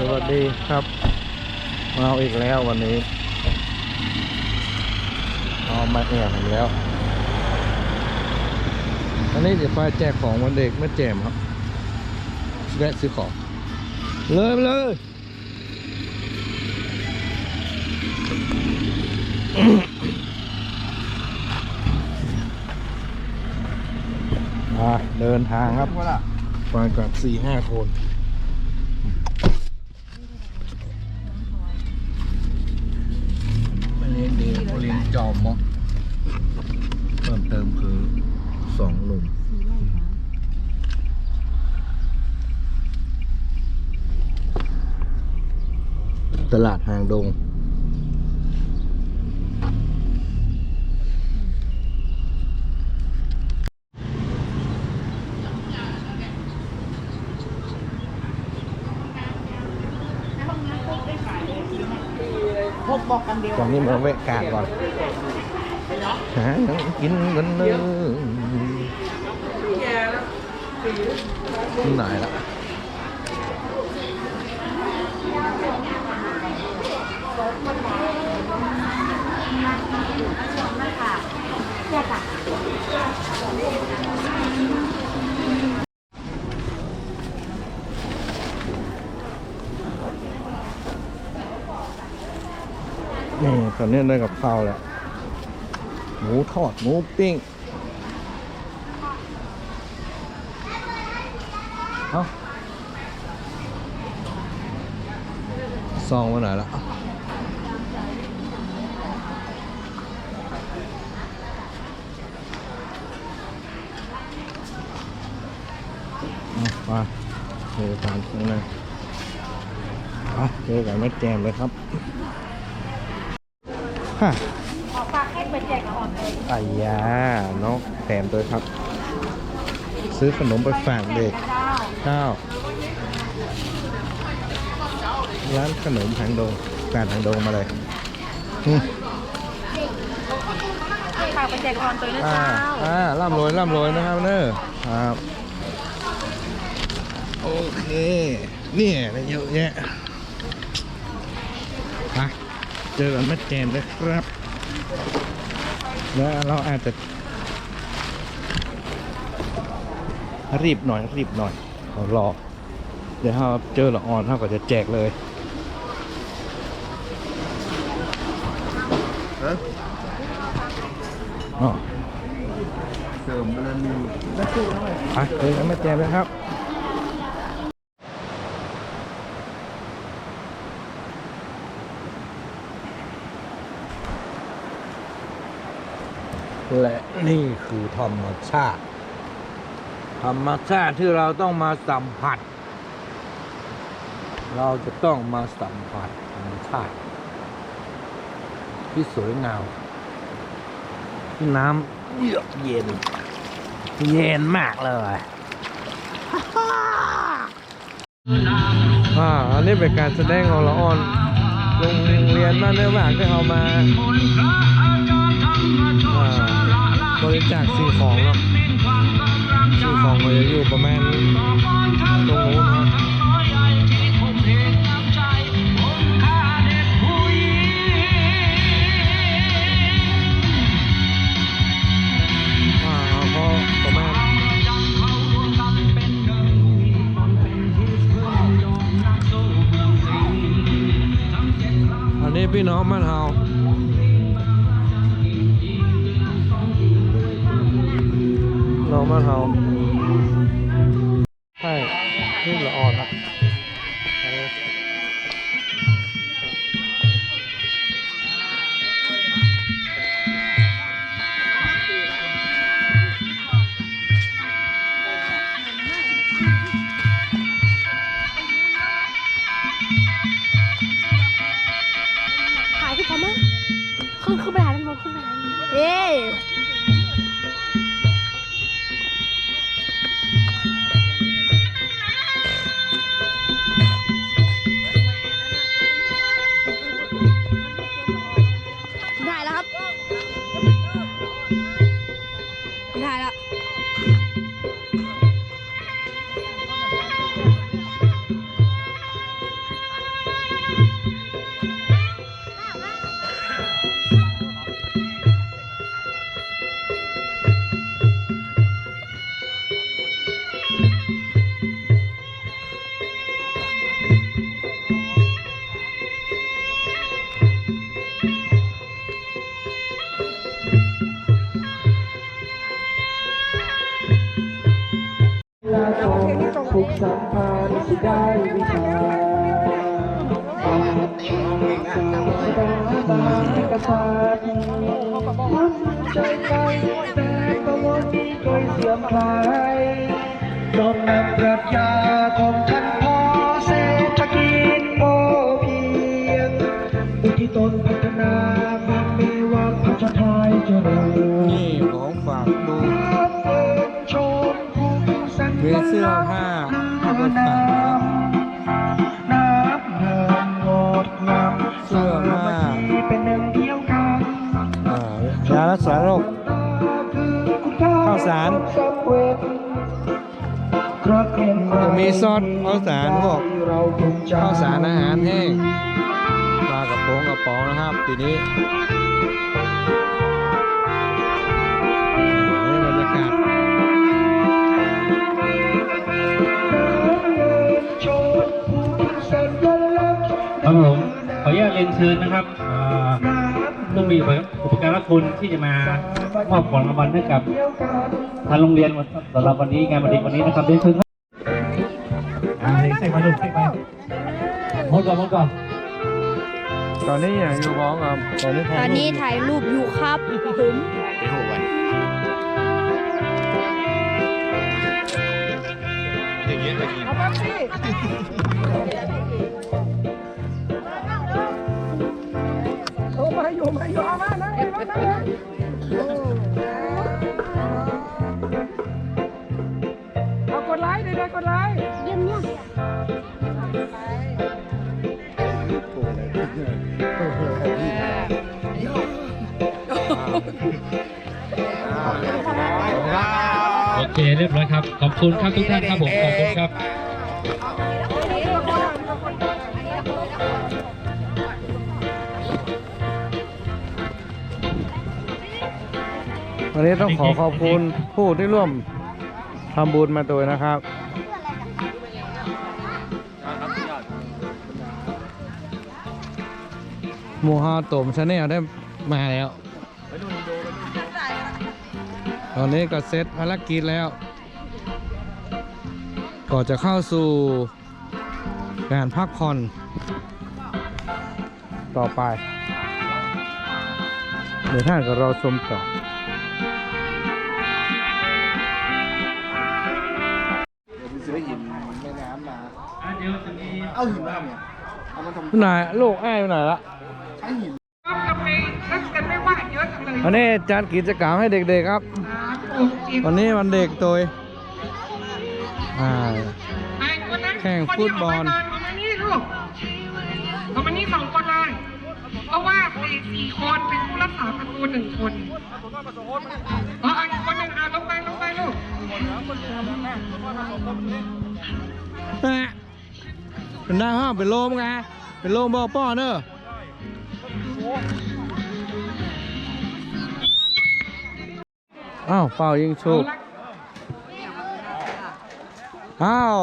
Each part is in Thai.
สวัสดีครับมาเอาอีกแล้ววันนี้เอามาแอบอีกแล้วอันนี้จะไปแจกของวันเด็กไม่แจมครับแวะซื้อของ เลยไปเลยอ่าเดินทางครับมากับสี่ห้าคน โอลินจอมมะเพิ่มเติมคือสองหลุมตลาดหางดง พกบอกกันเดียว ตอนนี้มาแวะกาดก่อนหากินกันเลยที่ไหนล่ะ นี่ตอนนี้ได้กับข้าวแล้ว หมูทอดหมูปิ้งเอาซองมาไหนละมาเจอกันข้างในอะเจอกันแม่แจมเลยครับ ขอฝากให้ไปแจกก่อนเลยอายาน้องแถมด้วยครับ ซื้อขนมไปฝากเด็กเจ้าข้าวร้านขนมหางดงการหางดงมาเลยอืมฝากไปแจกก่อนตัวนะอ่าเจ้าอ่าร่ำรวยร่ำรวยนะครับเนอะครับ โอเค เนี่ยได้เยอะแยะไป เจอกันแม่แจมเลยครับ แล้วเราอาจจะ รีบหน่อยรีบหน่อยเรารอ เดี๋ยวถ้าเจอละออนเท่าก็จะแจกเลยอ๋อเสริมบารมีไปเจอกันแม่แจมเลยครับ และนี่คือธรรมชาติ ธรรมชาติที่เราต้องมาสัมผัส เราจะต้องมาสัมผัสธรรมชาติ ที่สวยงามที่น้ำเยือกเย็น เย็นมากเลยอ่าอันนี้เป็นการแสดงของละอ่อนโรงเรียนบ้านเนื้อหวานที่เอามาอ่า บริจาคสิ่งของเนาะสิ่งของมันจะอยู่ประมาณตรงนู้นครับอ่าพอประมาณอันนี้พี่น้องบ้านเฮา บ้านเฮาใช่นี่ละอ่อนครับเอาเลยขายที่เขามั้งขึ้นขึ้นไปหาด้านบนขึ้นไปหาด้านบนเย้ สัมพันธ์สิได้วิชาสถาบันกษัตริย์มั่นใจใจแต่ก็วันนี้เคยเสื่อมคลายน้อมนำปรัชญาของท่านพ่อเศรษฐกิจพอเพียงอุทิศตนพัฒนาความมีวังพัฒไทยเจริญนี่ของฝากดูชมภูมิสั นะน้ำเงินงดงามเสื้อผ้าเป็นหนึ่งเดียวกันยารักษาโรคข้าวสารจะมีซอสข้าวสารพวกข้าวสารอาหารแห้งปลากระโปงกระป๋องนะครับ ทีนี้ เรียนเชิญนะครับอ่าผู้มีอุปการะคุณที่จะมามอบของรางวัลให้กับทางโรงเรียนสำหรับวันนี้งานวันเด็กวันนี้นะครับเรียนเชิญครับอ่าเซ็กมาลูกเซ็กมาหมดก่อนหมดก่อนตอนนี้อย่างอยู่บ้องครับตอนนี้ตอนนี้ถ่ายรูปอยู่ครับผมเอา เอากดไลค์เด็กๆกดไลค์เยี่ยมเนี่ยโอเคเรียบร้อยครับ ขอบคุณครับทุกท่านครับผม ขอบคุณครับ วันนี้ต้องขอขอบคุณผู้ที่ร่วมทำบุญมาตัวนะครับ มูฮาตมชาแนลได้มาแล้ว ตอนนี้ก็เซตภารกิจแล้วก่อนจะเข้าสู่การพักผ่อนต่อไป เดี๋ยวท่านก็รอชมต่อ เอาหินมาทำเนี่ยเอามาทำไหนลูกอ้ายไปไหนละใช้หินทำไมนักกันไม่ว่าเยอะจังเลยวันนี้จัดกิจกรรมให้เด็กๆครับสามหกเจ็ดวันนี้วันเด็กตัวอ่าไอ้คนนั้นแข่งฟุตบอลคนที่ออกมาเอามานี่ลูกเอามานี่สองคนเลยเพราะว่าสี่สี่คนเป็นผู้รักษาประตูหนึ่งคนอ๋ออีกคนหนึ่งอะลงไปลงไปลูกแม่ เป็นได้ห้องเป็นโลมไงเป็นโลมบอป้อเนอะอ้าวเป่ายิงชุบอ้าว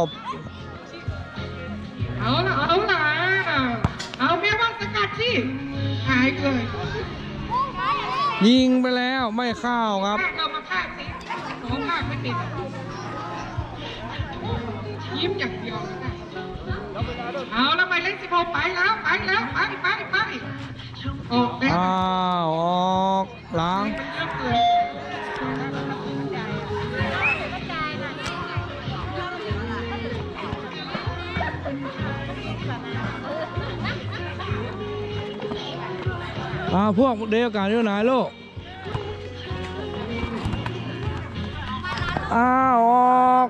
เอาละเอาละเอาแม่ว่าสกัดที่หายเลยยิงไปแล้วไม่เข้าครับภาคเรามาภาคสิหนูภาคไม่ติดยิ้มอย่างเดียว สิบหกไปแล้วไปแล้วไปไปไปออกแล้วอ้าวออกหล้างมันเริ่มเกิดอ้าพวกเดียวกันอยู่ไหนลูกอ้าวอก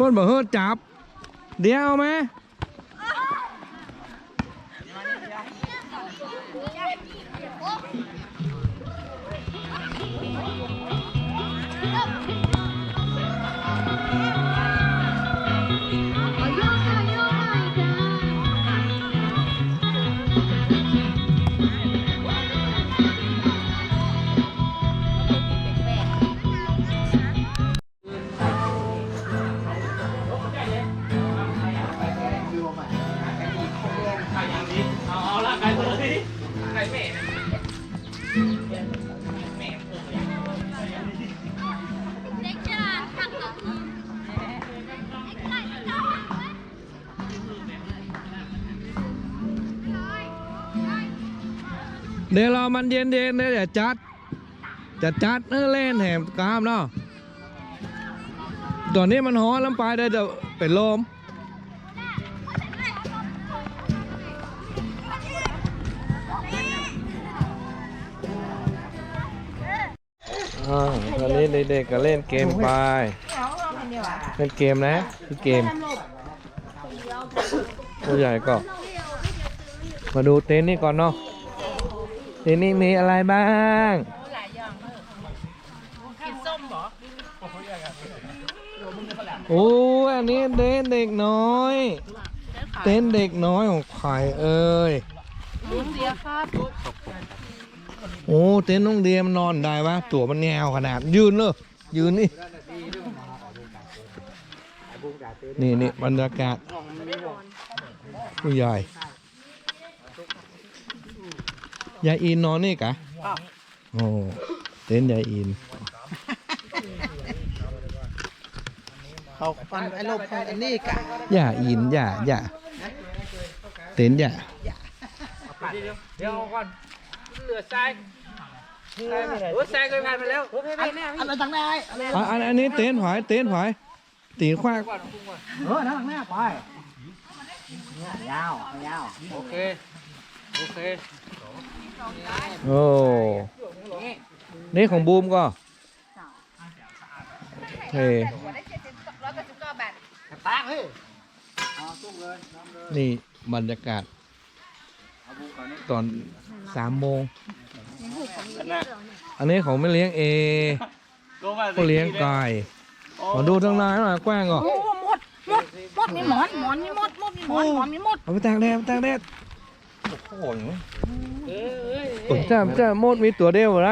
เพิ่นบอกเฮ้อจับ เดี๋ยวเอาไหม เดี๋ยวเรามันเย็นเย็นเดี๋ยวจัดจะจัดเออเล่นแหมกล้ามเนาะตอนนี้มันฮ้อนลำไปเดี๋ยวจะเป็นลมอ่าตอนนี้เด็กๆก็เล่นเกมไป เล่นเกมนะคือเกมตัวใหญ่ก็ มาดูเต็นท์นี่ก่อนเนาะ ท์นี่มีอะไรบ้างโอ้ยอันนี้เต็นเด็กน้อย เต็นเด็กน้อยของใครเอ้ยโอ้เต็นท์น้องเดียมนนอนได้ปะตัวมันแงวขนาดยืนเลยยืนนี่นี่นี่บรรยากาศผู้ใหญ่ ยายอินนอนนี่กะโอ้เต็นท์ยายอินเขาฟันไอ้โลบอันนี้กะย่าอินย่าย่าเต็นท์ย่าเดี๋ยวก่อนเหลือทรายโอ้ทรายเคยผ่านไปแล้วอะไรทางไหนอะไรอะอันอันนี้เต็นท์ผายเต็นท์ผายตีนขว้างเออทางหน้าไปเนี่ยยาวยาวโอเคโอเค โอ้ นี่ของบูมก็เฮ้ตากเฮ้ยนี่บรรยากาศ ตอนสามโมง อันนี้ของไม่เลี้ยงเอก็เลี้ยงไก่มาดูทางในหน่อยกว้างก่อนโอ้หมดหมดหมดมีหมอนหมอนมีหมดหมดมีหมอนหมอนมีหมดเอาไปตากแดดไปตากแดดผม จะจะมดมีตัวเดียวเหรอไร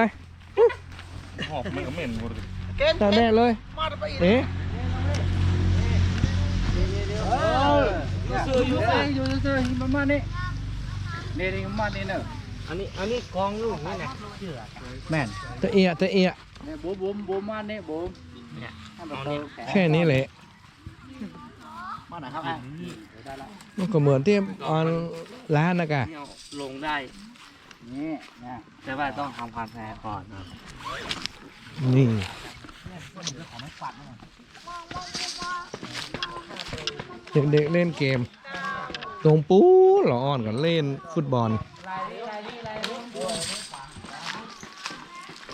ตากแดดเลยเอ๊ะซื้ออยู่เองอยู่ซื้อประมาณนี้นี่นี่ประมาณนี้เนอะอันนี้อันนี้กองลูกนี่นะแม่นตะเอียตะเอียเนี่ยบูมบูมบูมมาเนี่ยบูมเนี่ยเอาเนี่ยแค่นี้แหละมาไหนครับอะมันก็เหมือนที่ออนร้านนะกะลงได้ นี่นะแต่ว่าต้องทำความแพ้ก่อนนะนี่เด็กๆเล่นเกม ตรงปูหลออ่อนกันเล่นฟุตบอล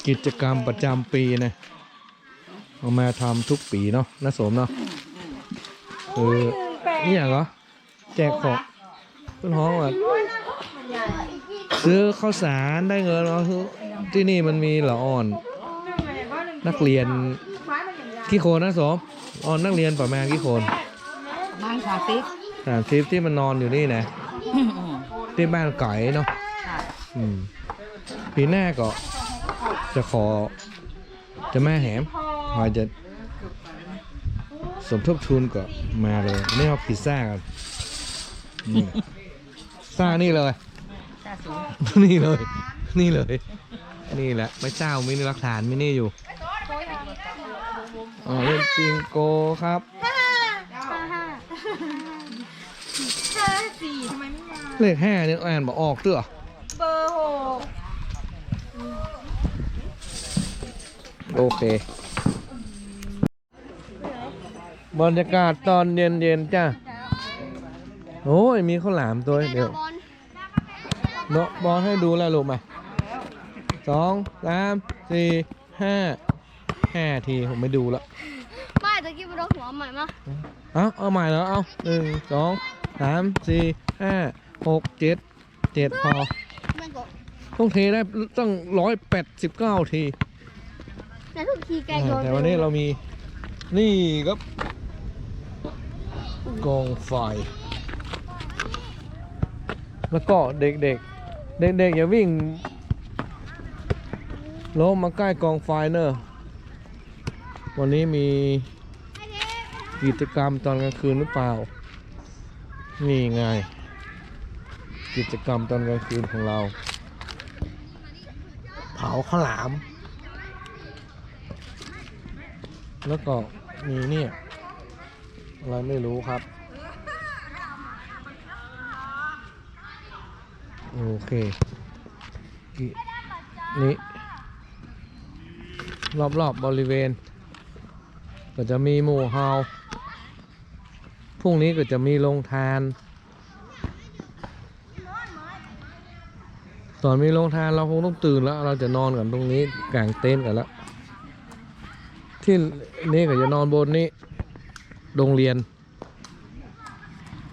กิจกรรมประจำปีนะเอามาทำทุกปีเนาะนะสมเนาะเออนี่อย่างเหรอแจกของต้นห้องอะ ซื้อข้าวสารได้เงินเหรอคือที่นี่มันมีเหล่ออ่อน นักเรียนกี่คนนะสมอ่อนนักเรียนประมาณกี่คนบ้านสาธิตสามทิพที่มันนอนอยู่นี่นะที่บ้านไก่เนาะอืมปีหน้าก็จะขอ จะแม่แหมพอจะสมทบทุนก็มาเลยนี่เอาพิซซ่ากันนี่ซ่านี่เลย นี่เลย นี่เลย นี่แหละไม่เจ้ามินี่รักฐานมินี่อยู่อ๋อเล่นปิงโกครับห้าสี่ทำไมไม่มาเลขห้าเนี่ยอ่านบอกออกเตื้อเบอร์หกโอเค บรรยากาศตอนเย็นๆจ้าโอ้ยมีข้าวหลามตัวเดียว เนาะบอลให้ดูแล้วลูกมาสองสามสี่ห้าห้าทีผมไม่ดูละไม่ตะกี้มันโดนหัวใหม่มาเอาเอาใหม่แล้วเอาหนึ่งสองสามสี่ห้าหกเจ็ดเจ็ดพอแม่งก็ต้องเทได้ต้องร้อยแปดสิบเก้าทีแต่ทุกทีแกโยนแต่วันนี้เรามีนี่ครับกองไฟแล้วก็เด็กๆ เด็กๆอย่าวิ่งลงมาใกล้กองไฟเนอะวันนี้มีกิจกรรมตอนกลางคืนหรือเปล่า นี่ไง กิจกรรมตอนกลางคืนของเรา เผาข้าวหลาม แล้วก็มีเนี่ยอะไรไม่รู้ครับ โอเคนี่รอบๆบบริเวณ ก็จะมีหมู่เฮาพรุ่งนี้ก็จะมีโรงทาน ตอนมีโรงทานเราคงต้องตื่นแล้ว เราจะนอนกันตรงนี้กางเต็นท์กันแล้ว ที่นี่ก็จะนอนบนนี้โรงเรียน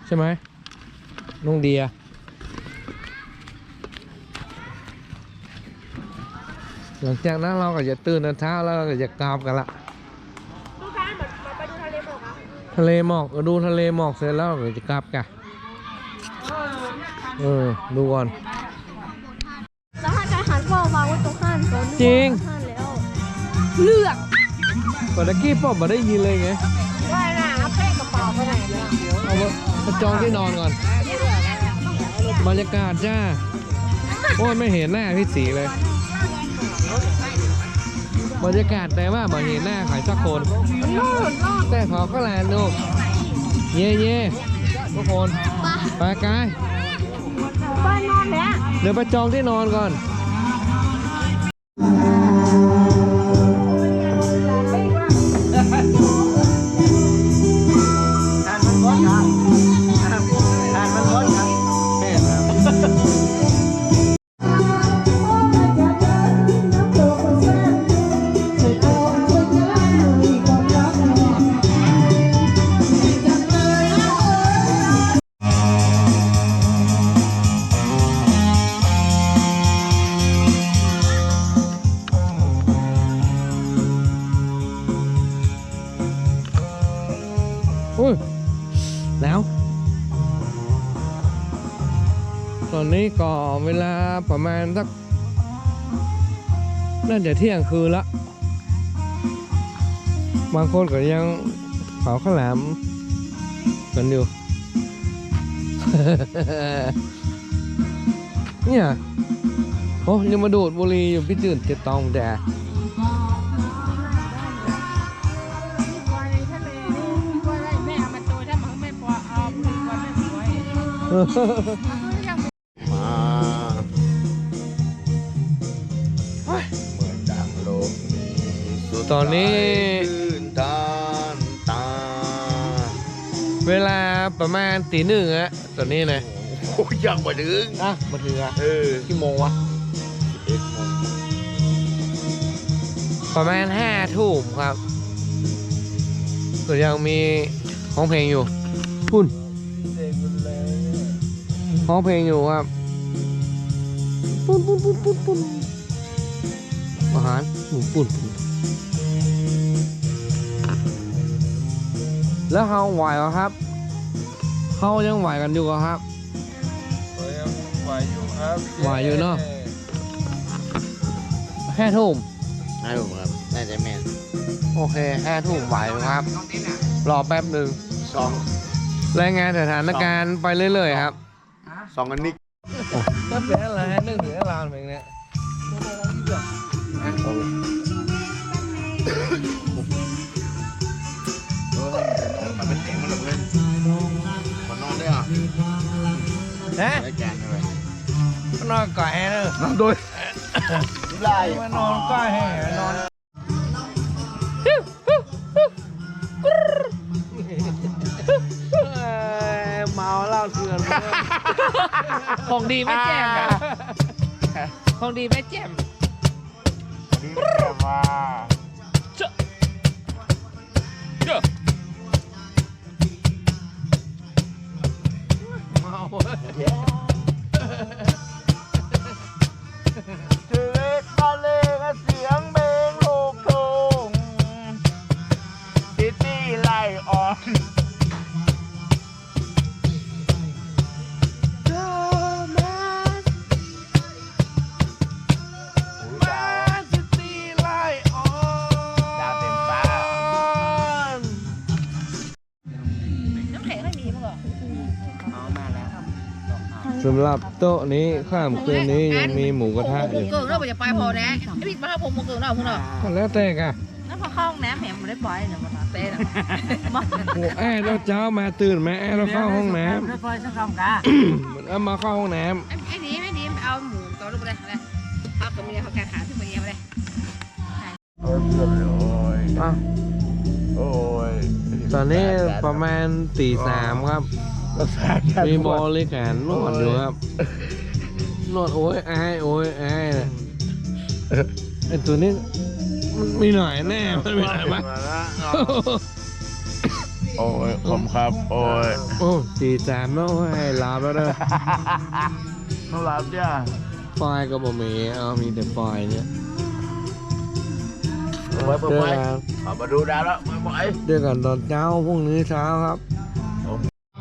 ใช่ไหมน้องเดีย หลังจากนั้นเราก็จะตื่นตอนเช้าแล้วเราก็จะกราบกันละทะเลหมอกก็ดูทะเลหมอกเสร็จแล้วเราก็จะกลับกันเออดูก่อน แล้วถ้าการหันว่าวางไว้ตรงข้างโซนจริง ข้างแล้วเลือกปตะกี้ป้อมมาได้ยินเลยไงว่าน่ะเอาเป้กระเป๋าไปไหนเนี่ยเอามามาจองที่นอนก่อนบรรยากาศจ้า โอ้ยไม่เห็นหน้าพี่สีเลย บรรยากาศแต่ว่าไม่เห็นหน้าใครสักคนแต่ขอก็แลนดูเย่เย่ทุกคนไปกายบ้านนอนแล้วเดี๋ยวไปจองที่นอนก่อน จะเที่ยงคืนละ บางคนก็ยังเผาข้าวหลามกันอยู่ เนี่ยโอ้ยังมาดูดบุหรี่อยู่พี่ตื่นเจ็ดตองแต่ ตอนนี้ตานตาเวลาประมาณตีหนึ่งอะตอนนี้นะโอ้ยยังมาถึงอะมาถึงอะเออกี่โมงวะเอ็ดโมงประมาณห้าทุ่มครับก็ยังมีห้องเพลงอยู่พุ่นห้องเพลงอยู่ครับปุ่นปุ่นปุ่นปุ่นปุ่นอาหารหมูปุ่นปุ่น แล้วเฮาไหวเหรอครับเฮายังไหวกันอยู่เหรอครับก็ยังไหวอยู่ครับไหวอยู่เนอะห้าทุ่มน่าดูครับ น่าจะแม่นโอเคห้าทุ่มไหวครับ รอแป๊บหนึ่งสองรายงานสถานการณ์ไปเรื่อยๆครับสองอันนี้ก็เป็นอะไรฮะนึกถึงอะไรแบบเนี้ยมัน ฮะ รายการอะไรนอนก่อยเนอะนอนโดยไล่มานอนก่อยแห่นอนเมาเหล้าเถื่อนของดีไม่แจ่มอะของดีไม่แจ่ม นี่แบบว่าเจ้า Yeah. หรับโต๊ะนี้ข้ามคืนนี้ยังมีหมูกระทะอยู่เกิงเราไปจะไปพอนะไอ้พี่มาผมมเกิงเราพุ่งเราก็แล้วแต่กะแล้วพอเข้าห้องน้ำแหมไม่ได้ปล่อยเนี่ยมันเต้นโอ้แอร์แล้วเจ้ามาตื่นไหมแอร์เราเข้าห้องน้รถไฟสักคำกะมันเอามาเข้าห้องน้ำไอ้ดีไม่ดีเอาหมูตัวลูกไปเลยเลยพักกับเมียเขาแกขาที่เมียไปเลี้ยำอะโอ้ยตอนนี้ประมาณตีสามครับ รักษาการมีบริการนวดอยู่ครับนวดโอ้ยอายโอ้ยอายน่ะไอตัวนี้มันมีหน่อยแน่มันมีหน่อยมั้ยโอ้ยผมครับ โอ้ยโอ้ตีสามแล้วให้ลาบแล้วเด้อน้องรับจ้าไฟล์ก็บ่มีเอามีแต่ไฟล์เนี่ยเปิดเปิดเจอไฟกันเอามาดูดาวแล้วมาบ่อยเจอกันตอนเช้าพรุ่งนี้เช้าครับ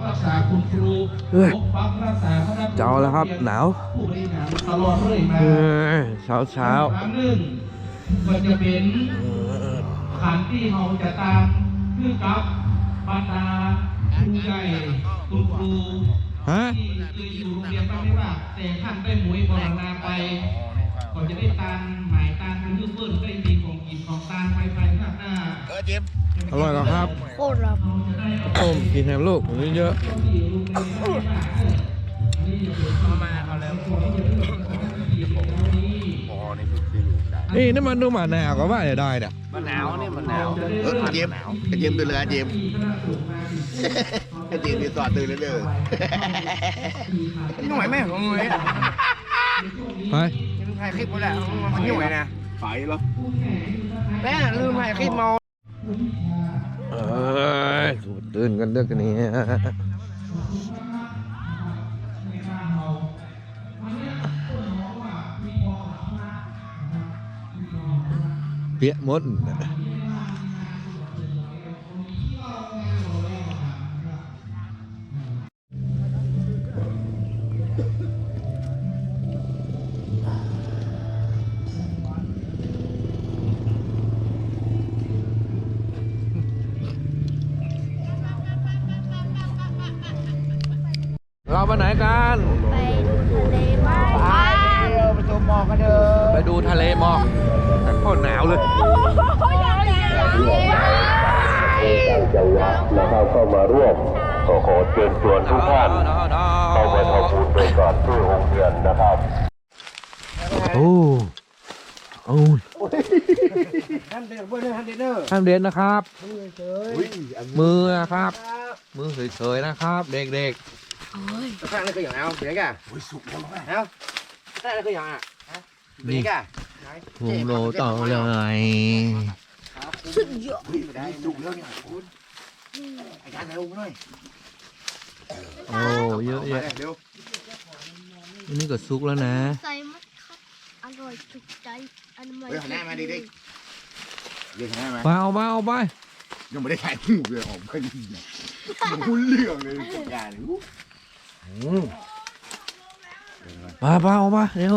รักษาคุณครูเฮ้ยปกปักรักษาคณะเจ้าแล้วครับ หนาวผู้บริหารตลอดเรื่อยมาเฮ้ยเช้าเช้าครั้งหนึ่งก็จะเป็นขันที่เราจะตามคือกับบรรดาครูใหญ่คุณครูฮะที่เคยอยู่โรงเรียนบ้างไหมว่าแต่ท่านได้หมวยบรณาไป ก็จะได้ตานหมายตานคือเพื่อนได้มีของกินของตานไปไปข้างหน้าเออเจ็บอร่อยก็ครับโคตรรับต้มกินแฮมลูกผมเยอะพอนี่คือคืออยู่ได้นี่นี่มันดูหมาหนาวก็ว่าจะได้เนี่ยมันหนาวนี่มันหนาวเออเจ็บเจ็บตื่นเลยเจ็บเจ็บนี่สอดตื่นเลยเด้อนี่หน่อยแม่ของหน่อยไป ถ่ายคลิปไว้แล้วมันยุ่งไงนะไฟเหรอแม่ลืมถ่ายคลิปมาเอ้ยสูดตื่นกันเด้อกันนี้เปียกหมด ทะเลหมอกแต่โคตรหนาวเลย จังหวัดนะครับเข้ามาร่วมก็ขอเชิญชวนทุกท่านเข้ามาทำบุญไปก่อนที่โรงเรียนนะครับ โอ้โอ้ท่านเด็กเบอร์เดอร์ท่านเด็กเนอร์ห้ามเด่นนะครับ มือุ้ยมือนะครับ มือเฉยๆนะครับ เด็กข้างนี้คืออย่างเอาเดี๋ยวกันอุ้ยสุกแล้วแม่เอาข้างนี้คืออย่างอะ นี่ผมโลต่อเลยสุดยอดอุ้ยได้สุกแล้วเนี่ยคุณไอ้การเร็วหน่อยโอ้เยอะแยะเร็วอันนี้ก็ซุกแล้วนะใส่มัดครับอร่อยถูกใจอันใหม่เฮ้ยหันหน้ามาดิดิเรียกหันหน้ามาไปเอาไปเอาไปยังไม่ได้ถ่ายรูปเลยออกไปดีเนี่ยรู้เรื่องเลยอย่าเลยไปไปเอาไปเดี๋ยว